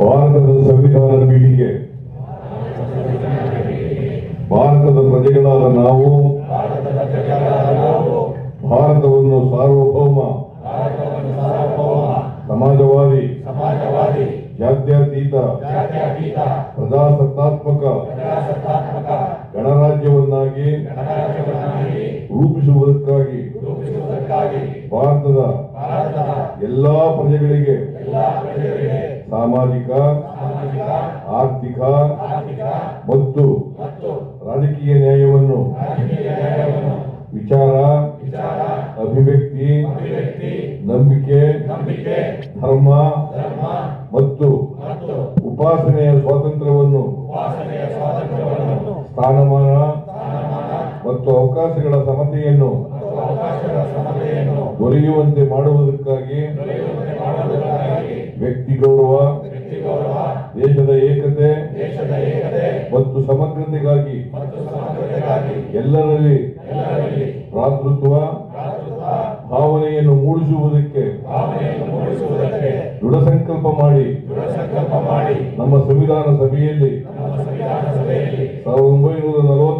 ಭಾರತದ ಸಂವಿಧಾನ ಪೀಳಿಗೆ ಭಾರತದ ಪ್ರಜೆಗಳಾದ ನಾವು ಭಾರತವನ್ನು ಸಾರ್ವಭೌಮ ಸಮಾಜವಾದಿ ಜಾತ್ಯತೀತ ಪ್ರಜಾಸತ್ತಾತ್ಮಕ ಗಣರಾಜ್ಯವನ್ನಾಗಿ ರೂಪಿಸುವುದಕ್ಕಾಗಿ ಭಾರತದ ಎಲ್ಲಾ ಪ್ರಜೆಗಳಿಗೆ, ಸಾಮಾಜಿಕ, ಆರ್ಥಿಕ ಮತ್ತು ರಾಜಕೀಯ ನ್ಯಾಯವನ್ನು ವಿಚಾರ, ಅಭಿವ್ಯಕ್ತಿ, ನಂಬಿಕೆ, ಧರ್ಮ ಮತ್ತು ಉಪಾಸನೆಯ ಸ್ವಾತಂತ್ರ್ಯವನ್ನು ಸ್ಥಾನಮಾನ ಮತ್ತು ಅವಕಾಶಗಳ ಸಮತೆಯನ್ನು ದೊರೆಯುವಂತೆ ಮಾಡುವುದಕ್ಕಾಗಿ ವ್ಯಕ್ತಿ ಗೌರವ, ದೇಶದ ಏಕತೆ ಮತ್ತು ಸಮಗ್ರತೆಗಾಗಿ ಎಲ್ಲರಲ್ಲಿ ಭ್ರಾತೃತ್ವ, ಭಾವನೆಯನ್ನು ಮೂಡಿಸುವುದಕ್ಕೆ ದೃಢ ಸಂಕಲ್ಪ ಮಾಡಿ ನಮ್ಮ ಸಂವಿಧಾನ ಸಭೆಯಲ್ಲಿ ಸಾವಿರದ ಒಂಬೈನೂರ ನಲವತ್ತೊಂಬತ್ತನೆಯ